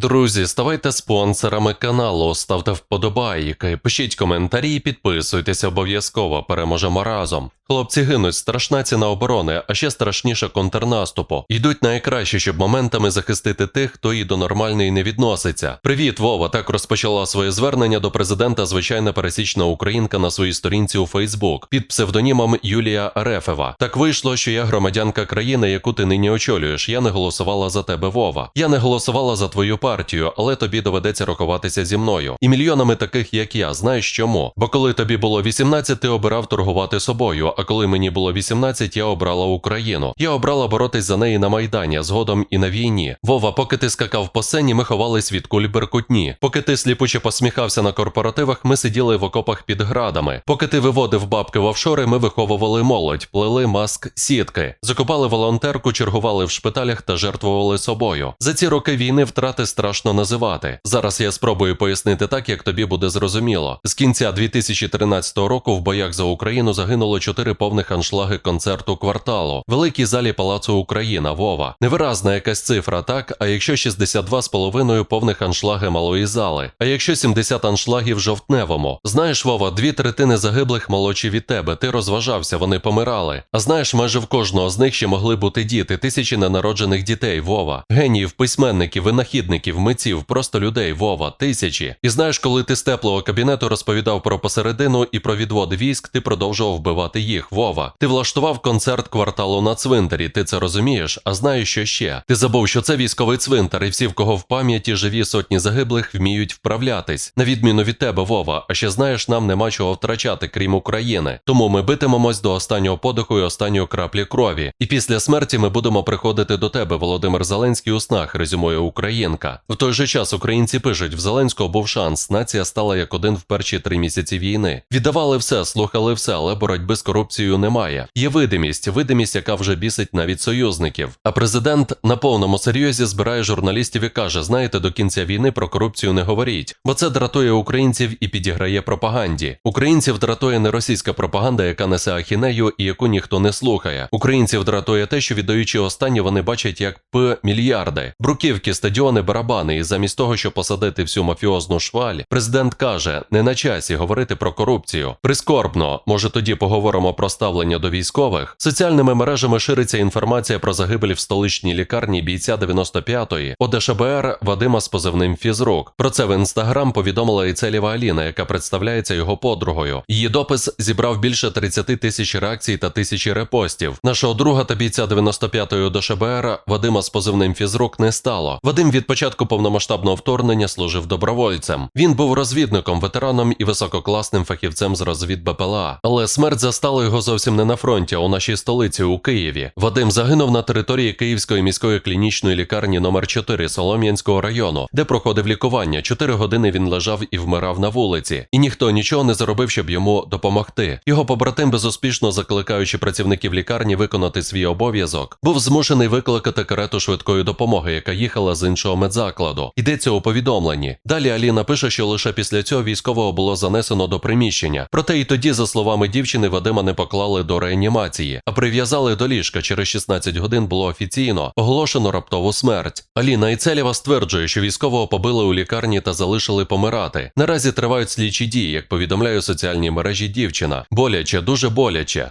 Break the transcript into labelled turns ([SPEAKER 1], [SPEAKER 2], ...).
[SPEAKER 1] Друзі, ставайте спонсорами каналу, ставте вподобайки, пишіть коментарі і підписуйтесь обов'язково. Переможемо разом. Хлопці гинуть, страшна ціна оборони, а ще страшніше контрнаступу. Йдуть найкраще, щоб моментами захистити тих, хто і до нормальної не відноситься. Привіт, Вова. Так розпочала своє звернення до президента звичайна пересічна українка на своїй сторінці у Фейсбук під псевдонімом Юлія Арефева. Так вийшло, що я громадянка країни, яку ти нині очолюєш. Я не голосувала за тебе, Вова. Я не голосувала за твою партію, але тобі доведеться рахуватися зі мною. І мільйонами таких, як я, знаєш чому? Бо коли тобі було 18, ти обирав торгувати собою. А коли мені було 18, я обрала Україну. Я обрала боротись за неї на майдані, згодом і на війні. Вова, поки ти скакав по сцені, ми ховались від куль беркутні. Поки ти сліпуче посміхався на корпоративах, ми сиділи в окопах під градами. Поки ти виводив бабки в офшори, ми виховували молодь, плели маск сітки, закопали волонтерку, чергували в шпиталях та жертвували собою. За ці роки війни втрати страшно називати. Зараз я спробую пояснити так, як тобі буде зрозуміло. З кінця 2013 року в боях за Україну загинуло чотири повних аншлаги концерту кварталу, великій залі Палацу Україна. Вова. Невиразна якась цифра, так? А якщо 62,5 повних аншлаги малої зали, а якщо 70 аншлагів жовтневому. Знаєш, Вова, дві третини загиблих молодші від тебе. Ти розважався, вони помирали. А знаєш, майже в кожного з них ще могли бути діти, тисячі ненароджених дітей, Вова, геніїв, письменників, винахідників, митців, просто людей, Вова, тисячі. І знаєш, коли ти з теплого кабінету розповідав про посередину і про відвод військ, ти продовжував вбивати їх, Вова. Ти влаштував концерт кварталу на цвинтарі. Ти це розумієш? А знаєш, що ще? Ти забув, що це військовий цвинтар, і всі, в кого в пам'яті живі сотні загиблих, вміють вправлятись. На відміну від тебе, Вова. А ще знаєш, нам нема чого втрачати, крім України. Тому ми битимемось до останнього подиху і останньої краплі крові. І після смерті ми будемо приходити до тебе, Володимир Зеленський, у снах, резюмує Українка. В той же час українці пишуть: в Зеленського був шанс. Нація стала як один в перші три місяці війни. Віддавали все, слухали все, але боротьби з корупцією немає. Є видимість, видимість, яка вже бісить навіть союзників. А президент на повному серйозі збирає журналістів і каже: знаєте, до кінця війни про корупцію не говоріть, бо це дратує українців і підіграє пропаганді. Українців дратує не російська пропаганда, яка несе ахінею і яку ніхто не слухає. Українців дратує те, що віддаючи останнє, вони бачать як п мільярди, бруківки, стадіони, барабани. І замість того, щоб посадити всю мафіозну шваль, президент каже: не на часі говорити про корупцію. Прискорбно, може тоді поговоримо про ставлення до військових. Соціальними мережами шириться інформація про загибель в столичній лікарні бійця 95-ї ОДШБР Вадима з позивним Фізрук. Про це в інстаграм повідомила і Целєва Аліна, яка представляється його подругою. Її допис зібрав більше 30 тисяч реакцій та тисячі репостів. Нашого друга та бійця 95-ї ОДШБР Вадима з позивним Фізрук не стало. Вадим від початку повномасштабного вторгнення служив добровольцем. Він був розвідником, ветераном і висококласним фахівцем з розвід БПЛА. Але смерть застала його зовсім не на фронті, а у нашій столиці у Києві. Вадим загинув на території Київської міської клінічної лікарні номер 4 Солом'янського району, де проходив лікування. Чотири години він лежав і вмирав на вулиці, і ніхто нічого не заробив, щоб йому допомогти. Його побратим, безуспішно закликаючи працівників лікарні виконати свій обов'язок, був змушений викликати карету швидкої допомоги, яка їхала з іншого медзакладу. Йдеться у повідомленні. Далі Аліна пише, що лише після цього військового було занесено до приміщення. Проте і тоді, за словами дівчини, Вадима не поклали до реанімації, а прив'язали до ліжка. Через 16 годин було офіційно оголошено раптову смерть. Аліна Іцелєва стверджує, що військового побили у лікарні та залишили помирати. Наразі тривають слідчі дії, як повідомляє у соціальній мережі дівчина. Боляче, дуже боляче.